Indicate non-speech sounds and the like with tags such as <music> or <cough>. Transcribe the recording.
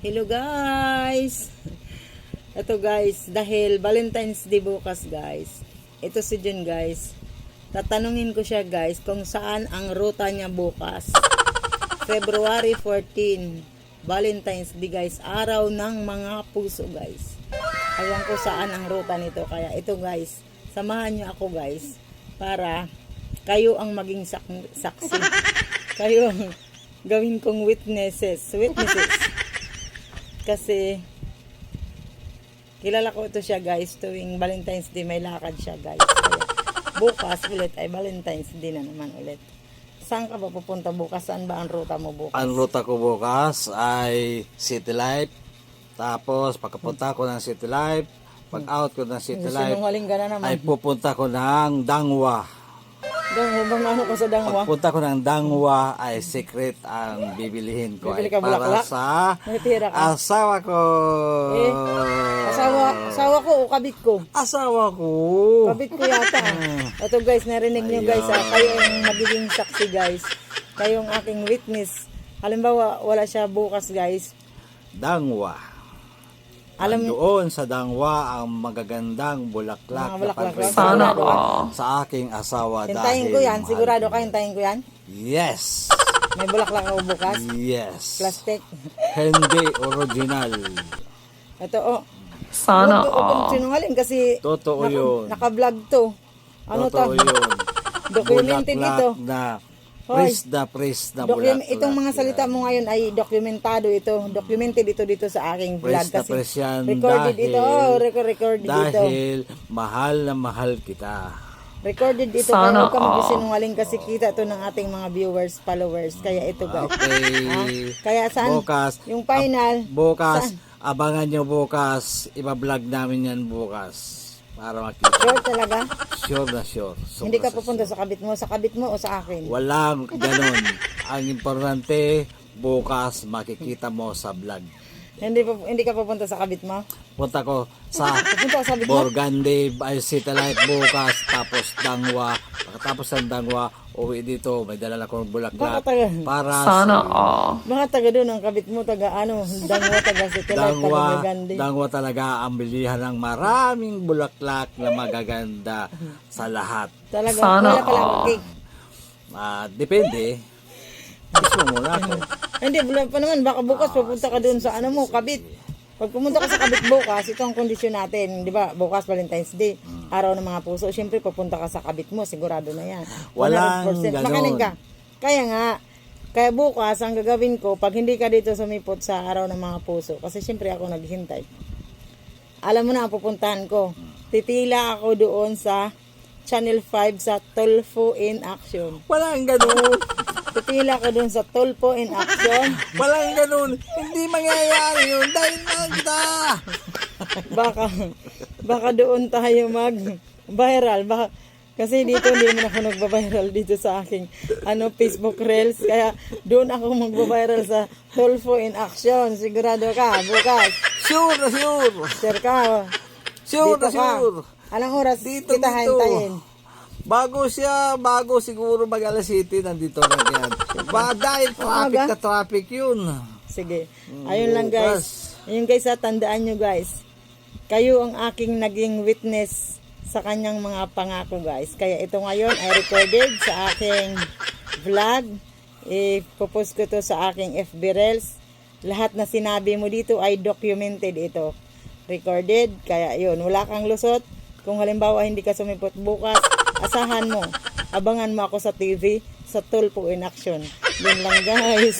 Hello guys! Ito guys, dahil Valentine's Day bukas guys. Ito si Jun guys. Tatanungin ko siya guys kung saan ang ruta niya bukas. February 14, Valentine's Day guys. Araw ng mga puso guys. Ayan ko saan ang ruta nito. Kaya ito guys, samahan niyo ako guys para kayo ang maging sak- saksi. <laughs> kayo ang gawin kong witnesses. Witnesses. Kasi kilala ko ito siya guys tuwing Valentine's Day may lakad siya guys. Kaya, bukas ulit ay Valentine's Day na naman ulit. Saan ka ba pupunta bukas? Saan ba ang ruta mo bukas? Ang ruta ko bukas ay City Life. Tapos pagkapunta ko ng City Life, pag out ko ng City Life, ay pupunta ko ng Dangwa. Dangwa, bang ano ko sa dangwa? Pagpunta ko ng Dangwa ay secret ang bibilihin ko Bibili ay ka para bulaklak? sa Natira ka? asawa ko. Eh, Asawa, asawa ko o kabit ko? Asawa ko. Kabit ko yata. <laughs> Ito guys, narinig nyo guys, ah, kayo ang magiging saksi guys. Kayo ang aking witness. Halimbawa, wala siya bukas guys. Dangwa. Alam Doon sa Dangwa ang magagandang Mga bulaklak, bulaklak. na Sana pagregalo sa aking asawa hintayin dahil ko yan. mahal Sigurado ka, hintayin ko yan. Yes. May bulaklak ako bukas. Yes. Plastic. Hindi original. Ito, oh. Sana Huwag ko sinungaling kasi Totoo yun. naka-vlog to. Ano Totoo to? yun. Documented Bulaklak ito. na Pres na pres na Document, bulaklak. itong mga salita mo ngayon ay dokumentado ito. Documented ito dito sa aking vlog. Na Kasi pres yan recorded dahil, ito. Oh, record, recorded ito. dahil mahal na mahal kita. Recorded ito. Sana Kaya huwag ka magsinungaling kasi kita to ng ating mga viewers, followers. Kaya ito guys. Okay. <laughs> Kaya saan? Bukas. Yung final. Bukas, abangan nyo bukas. Iba-vlog namin yan bukas. Para makita. Sure talaga? Sure na sure. Sobra Hindi ka pupunta sa kabit mo. Sa kabit mo o sa akin? Walang <laughs> ganun. Ang importante, bukas makikita mo sa vlog. Hindi, pa, hindi ka pupunta sa kabit mo? Punta ko sa <laughs> Pupunta sa kabit mo? Ay Life bukas, tapos Dangwa. Pagkatapos ng Dangwa, uwi dito, may dala akong Baka bulaklak. taga, Para Sana sa all. baka taga doon ang kabit mo. Taga ano, dangwa, taga City Life, taga Dangwa, Magandi. Dangwa talaga ang bilihan ng maraming bulaklak na magaganda sa lahat. Talaga, Sana wala pala all. cake. Ah, depende. Gusto mo ako. Hindi, wala pa naman. Baka bukas pupunta ka doon sa ano mo, kabit. Pag pumunta ka sa kabit bukas, ito ang kondisyon natin. Di ba? Bukas Valentine's Day. Araw ng mga puso. Siyempre, pupunta ka sa kabit mo. Sigurado na yan. Walang 100%. ganon. Makinig ka. Kaya nga, kaya bukas, ang gagawin ko, pag hindi ka dito sumipot sa araw ng mga puso, kasi siyempre ako naghihintay. Alam mo na ang pupuntahan ko. Titila ako doon sa Channel 5 sa Tolfo in Action. Walang ganun. <laughs> Pipila ko dun sa Tulpo in Action. Walang ganun. Hindi mangyayari yun dahil na kita. Baka, baka doon tayo mag viral. Baka, kasi dito hindi naman ako nagba-viral dito sa aking ano Facebook Reels. Kaya doon ako magba-viral sa Tulfo in Action. Sigurado ka, bukas. Sure sure. Sure ka. Sure Dito na ka. sure. Anong oras Dito, kita dito. Bago siya, bago siguro mag alas city, nandito na yan. Ba, dahil traffic na traffic yun. Sige. Ayun lang guys. Ayun guys, ha, tandaan nyo guys. Kayo ang aking naging witness sa kanyang mga pangako guys. Kaya ito ngayon ay recorded sa aking vlog. Ipopost ko to sa aking FB Reels. Lahat na sinabi mo dito ay documented ito. Recorded. Kaya yun, wala kang lusot. Kung halimbawa hindi ka sumipot bukas, asahan mo. Abangan mo ako sa TV sa Tulpo in Action. Yun lang guys.